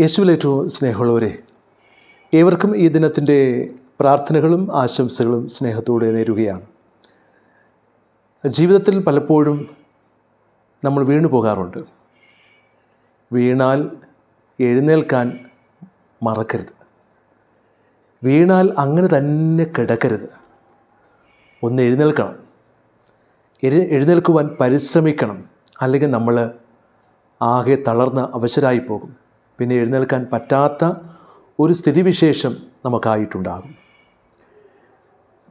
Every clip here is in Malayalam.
യേശുവിൽ ഏറ്റവും സ്നേഹമുള്ളവരെ ഏവർക്കും ഈ ദിനത്തിന്റെ പ്രാർത്ഥനകളും ആശംസകളും സ്നേഹത്തോടെ നേരുകയാണ്. ജീവിതത്തിൽ പലപ്പോഴും നമ്മൾ വീണു പോകാറുണ്ട്. വീണാൽ എഴുന്നേൽക്കാൻ മറക്കരുത്. വീണാൽ അങ്ങനെ തന്നെ കിടക്കരുത്. ഒന്ന് എഴുന്നേൽക്കണം. എഴു എഴുന്നേൽക്കുവാൻ പരിശ്രമിക്കണം. അല്ലെങ്കിൽ നമ്മൾ ആകെ തളർന്ന് അവശരായി പോകും. പിന്നെ എഴുന്നേൽക്കാൻ പറ്റാത്ത ഒരു സ്ഥിതിവിശേഷം നമുക്കായിട്ടുണ്ടാകും.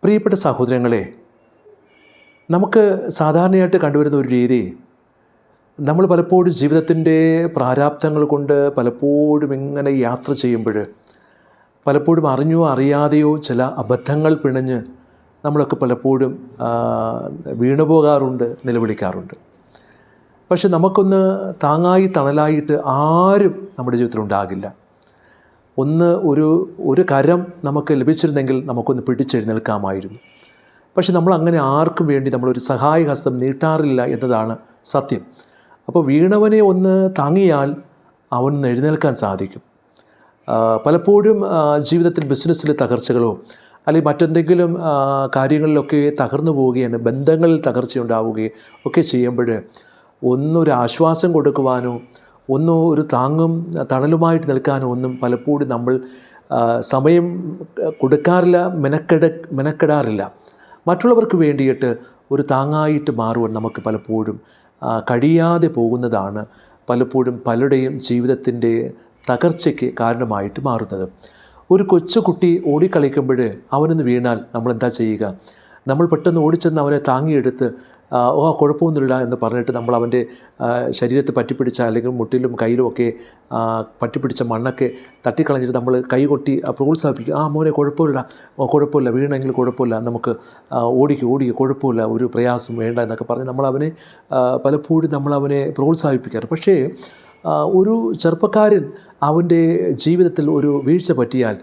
പ്രിയപ്പെട്ട സഹോദരങ്ങളെ നമുക്ക് സാധാരണയായിട്ട് കണ്ടുവരുന്ന ഒരു രീതി നമ്മൾ പലപ്പോഴും ജീവിതത്തിന്റെ പ്രാരാബ്ധങ്ങൾ കൊണ്ട് പലപ്പോഴും ഇങ്ങനെ യാത്ര ചെയ്യുമ്പോൾ പലപ്പോഴും അറിഞ്ഞോ അറിയാതെയോ ചില അബദ്ധങ്ങൾ പിണഞ്ഞ് നമ്മളൊക്കെ പലപ്പോഴും വീണുപോകാറുണ്ട് നിലവിളിക്കാറുണ്ട്. പക്ഷെ നമുക്കൊന്ന് താങ്ങായി തണലായിട്ട് ആരും നമ്മുടെ ജീവിതത്തിൽ ഉണ്ടാകില്ല. ഒന്ന് ഒരു ഒരു കരം നമുക്ക് ലഭിച്ചിരുന്നെങ്കിൽ നമുക്കൊന്ന് പിടിച്ചെഴുന്നേൽക്കാമായിരുന്നു. പക്ഷെ നമ്മൾ അങ്ങനെ ആർക്കും വേണ്ടി നമ്മളൊരു സഹായഹസ്തം നീട്ടാറില്ല എന്നതാണ് സത്യം. അപ്പോൾ വീണവനെ ഒന്ന് താങ്ങിയാൽ അവനൊന്ന് എഴുന്നേൽക്കാൻ സാധിക്കും. പലപ്പോഴും ജീവിതത്തിൽ ബിസിനസ്സിലെ തകർച്ചകളോ അല്ലെങ്കിൽ മറ്റെന്തെങ്കിലും കാര്യങ്ങളിലൊക്കെ തകർന്നു പോവുകയാണ് ബന്ധങ്ങളിൽ തകർച്ചയുണ്ടാവുകയും ഒക്കെ ചെയ്യുമ്പോൾ ഒന്നൊരു ആശ്വാസം കൊടുക്കുവാനോ ഒന്നോ ഒരു താങ്ങും തണലുമായിട്ട് നിൽക്കാനോ ഒന്നും പലപ്പോഴും നമ്മൾ സമയം കൊടുക്കാറില്ല മെനക്കെട മെനക്കെടാറില്ല. മറ്റുള്ളവർക്ക് വേണ്ടിയിട്ട് ഒരു താങ്ങായിട്ട് മാറുവാൻ നമുക്ക് പലപ്പോഴും കഴിയാതെ പോകുന്നതാണ് പലപ്പോഴും പലരുടെയും ജീവിതത്തിന്റെ തകർച്ചയ്ക്ക് കാരണമായിട്ട് മാറുന്നത്. ഒരു കൊച്ചുകുട്ടി ഓടിക്കളിക്കുമ്പോൾ അവനൊന്ന് വീണാൽ നമ്മൾ എന്താ ചെയ്യുക? നമ്മൾ പെട്ടെന്ന് ഓടിച്ചെന്ന് അവനെ താങ്ങിയെടുത്ത് ഓ കുഴപ്പമൊന്നുമില്ല എന്ന് പറഞ്ഞിട്ട് നമ്മൾ അവന്റെ ശരീരത്തെ പറ്റിപ്പിടിച്ച അല്ലെങ്കിൽ മുട്ടിലും കയ്യിലും ഒക്കെ പറ്റിപ്പിടിച്ച മണ്ണൊക്കെ തട്ടിക്കളഞ്ഞിട്ട് നമ്മൾ കൈ കൊട്ടി പ്രോത്സാഹിപ്പിക്കും ആ മോനെ കുഴപ്പമില്ല കുഴപ്പമില്ല. വീണെങ്കിൽ കുഴപ്പമില്ല. നമുക്ക് ഓടിക്കുക ഓടിക്കുക കുഴപ്പമില്ല. ഒരു പ്രയാസം വേണ്ട എന്നൊക്കെ പറഞ്ഞ് നമ്മളവനെ പലപ്പോഴും നമ്മളവനെ പ്രോത്സാഹിപ്പിക്കാറ്. പക്ഷേ ഒരു ചെറുപ്പക്കാരൻ അവന്റെ ജീവിതത്തിൽ ഒരു വീഴ്ച പറ്റിയാൽ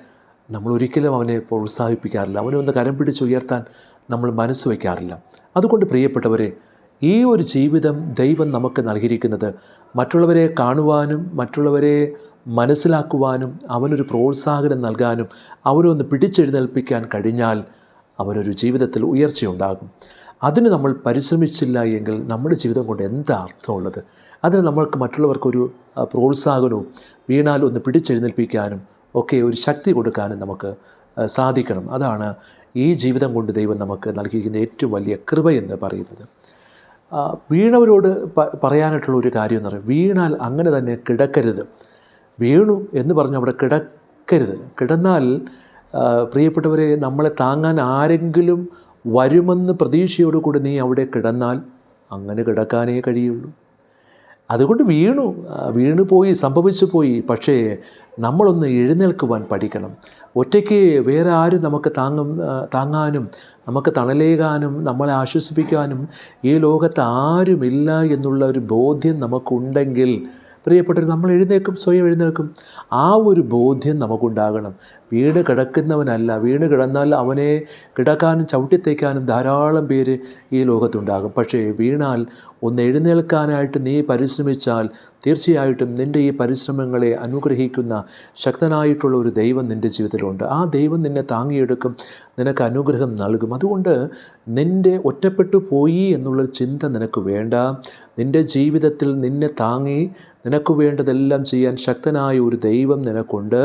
നമ്മൾ ഒരിക്കലും അവനെ പ്രോത്സാഹിപ്പിക്കാറില്ല. അവനെ ഒന്ന് കരം പിടിച്ച് ഉയർത്താൻ നമ്മൾ മനസ്സ് വയ്ക്കാറില്ല. അതുകൊണ്ട് പ്രിയപ്പെട്ടവരെ ഈ ഒരു ജീവിതം ദൈവം നമുക്ക് നൽകിയിരിക്കുന്നത് മറ്റുള്ളവരെ കാണുവാനും മറ്റുള്ളവരെ മനസ്സിലാക്കുവാനും അവനൊരു പ്രോത്സാഹനം നൽകാനും അവരൊന്ന് പിടിച്ചെഴുന്നേൽപ്പിക്കാൻ കഴിഞ്ഞാൽ അവനൊരു ജീവിതത്തിൽ ഉയർച്ചയുണ്ടാകും. അതിന് നമ്മൾ പരിശ്രമിച്ചില്ല എങ്കിൽ നമ്മുടെ ജീവിതം കൊണ്ട് എന്താ അർത്ഥമുള്ളത്? അതിന് നമ്മൾക്ക് മറ്റുള്ളവർക്കൊരു പ്രോത്സാഹനവും വീണാൽ ഒന്ന് പിടിച്ചെഴുന്നേൽപ്പിക്കാനും ഒക്കെ ഒരു ശക്തി കൊടുക്കാനും നമുക്ക് സാധിക്കണം. അതാണ് ഈ ജീവിതം കൊണ്ട് ദൈവം നമുക്ക് നൽകിയിരിക്കുന്ന ഏറ്റവും വലിയ കൃപ എന്ന് പറയുന്നത്. വീണവരോട് പറയാനായിട്ടുള്ള ഒരു കാര്യം എന്ന് പറയുന്നത് വീണാൽ അങ്ങനെ തന്നെ കിടക്കരുത്. വീണു എന്ന് പറഞ്ഞ് അവിടെ കിടക്കരുത്. കിടന്നാൽ പ്രിയപ്പെട്ടവരെ നമ്മളെ താങ്ങാൻ ആരെങ്കിലും വരുമെന്ന് പ്രതീക്ഷയോടുകൂടി നീ അവിടെ കിടന്നാൽ അങ്ങനെ കിടക്കാനേ കഴിയുള്ളൂ. അതുകൊണ്ട് വീണു. വീണു പോയി സംഭവിച്ചു പോയി. പക്ഷേ നമ്മളൊന്ന് എഴുന്നേൽക്കുവാൻ പഠിക്കണം. ഒറ്റയ്ക്ക് വേറെ ആരും നമുക്ക് താങ്ങും താങ്ങാനും നമുക്ക് തണലേകാനും നമ്മളെ ആശ്വസിപ്പിക്കാനും ഈ ലോകത്ത് ആരുമില്ല എന്നുള്ള ഒരു ബോധ്യം നമുക്കുണ്ടെങ്കിൽ പ്രിയപ്പെട്ടവർ നമ്മൾ എഴുന്നേൽക്കും സ്വയം എഴുന്നേൽക്കും. ആ ഒരു ബോധ്യം നമുക്കുണ്ടാകണം. വീണ് കിടക്കുന്നവനല്ല വീണ് കിടന്നാൽ അവനെ കിടക്കാനും ചവിട്ടിത്തേക്കാനും ധാരാളം പേര് ഈ ലോകത്തുണ്ടാകും. പക്ഷേ വീണാൽ ഒന്ന് എഴുന്നേൽക്കാനായിട്ട് നീ പരിശ്രമിച്ചാൽ തീർച്ചയായിട്ടും നിന്റെ ഈ പരിശ്രമങ്ങളെ അനുഗ്രഹിക്കുന്ന ശക്തനായിട്ടുള്ള ഒരു ദൈവം നിന്റെ ജീവിതത്തിലുണ്ട്. ആ ദൈവം നിന്നെ താങ്ങിയെടുക്കും നിനക്ക് അനുഗ്രഹം നൽകും. അതുകൊണ്ട് നിന്റെ ഒറ്റപ്പെട്ടു പോയി എന്നുള്ളൊരു ചിന്ത നിനക്ക് വേണ്ട. നിന്റെ ജീവിതത്തിൽ നിന്നെ താങ്ങി നിനക്ക് വേണ്ടതെല്ലാം ചെയ്യാൻ ശക്തനായ ഒരു ദൈവം നിനക്കുണ്ട്.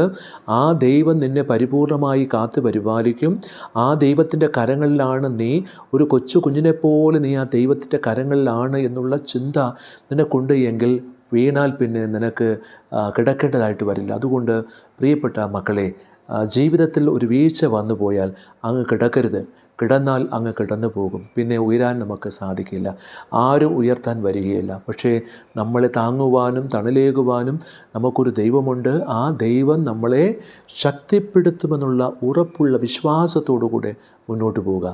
ആ ദൈവം നിന്നെ പരിപൂർണമായി കാത്തു പരിപാലിക്കും. ആ ദൈവത്തിന്റെ കരങ്ങളിലാണ് നീ ഒരു കൊച്ചു കുഞ്ഞിനെപ്പോലെ നീ ആ ദൈവത്തിന്റെ കരങ്ങളിലാണ് എന്നുള്ള ചിന്ത നിനക്കുണ്ട് എങ്കിൽ വീണാൽ പിന്നെ നിനക്ക് കിടക്കേണ്ടതായിട്ട് വരില്ല. അതുകൊണ്ട് പ്രിയപ്പെട്ട മക്കളെ ജീവിതത്തിൽ ഒരു വീഴ്ച വന്നു പോയാൽ അങ്ങ് കിടക്കരുത്. കിടന്നാൽ അങ്ങ് കിടന്നു പോകും. പിന്നെ ഉയരാൻ നമുക്ക് സാധിക്കില്ല. ആരും ഉയർത്താൻ വരികയില്ല. പക്ഷേ നമ്മളെ താങ്ങുവാനും തണലേകുവാനും നമുക്കൊരു ദൈവമുണ്ട്. ആ ദൈവം നമ്മളെ ശക്തിപ്പെടുത്തുമെന്നുള്ള ഉറപ്പുള്ള വിശ്വാസത്തോടു കൂടെ മുന്നോട്ട് പോവുക.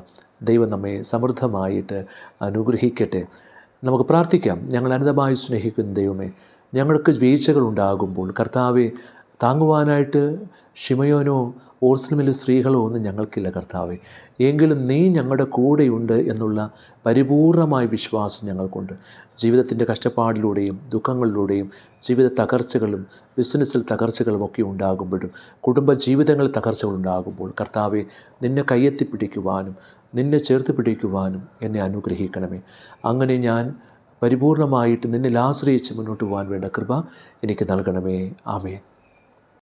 ദൈവം നമ്മെ സമൃദ്ധമായിട്ട് അനുഗ്രഹിക്കട്ടെ. നമുക്ക് പ്രാർത്ഥിക്കാം. ഞങ്ങൾ അനന്തമായി സ്നേഹിക്കുന്ന ദൈവമേ ഞങ്ങൾക്ക് വീഴ്ചകൾ ഉണ്ടാകുമ്പോൾ കർത്താവെ താങ്ങുവാനായിട്ട് ഷിമയോനോ ഓർസ്ലമിലെ സ്ത്രീകളോ ഒന്നും ഞങ്ങൾക്കില്ല കർത്താവെ. എങ്കിലും നീ ഞങ്ങളുടെ കൂടെയുണ്ട് എന്നുള്ള പരിപൂർണമായ വിശ്വാസം ഞങ്ങൾക്കുണ്ട്. ജീവിതത്തിന്റെ കഷ്ടപ്പാടിലൂടെയും ദുഃഖങ്ങളിലൂടെയും ജീവിത തകർച്ചകളും ബിസിനസ്സിൽ തകർച്ചകളും ഒക്കെ ഉണ്ടാകുമ്പോഴും കുടുംബ ജീവിതങ്ങളിൽ തകർച്ചകളുണ്ടാകുമ്പോൾ കർത്താവെ നിന്നെ കയ്യെത്തി പിടിക്കുവാനും നിന്നെ ചേർത്ത് പിടിക്കുവാനും എന്നെ അനുഗ്രഹിക്കണമേ. അങ്ങനെ ഞാൻ പരിപൂർണമായിട്ട് നിന്നെ ആശ്രയിച്ച് മുന്നോട്ട് പോകാൻ വേണ്ട കൃപ എനിക്ക് നൽകണമേ. ആമേൻ.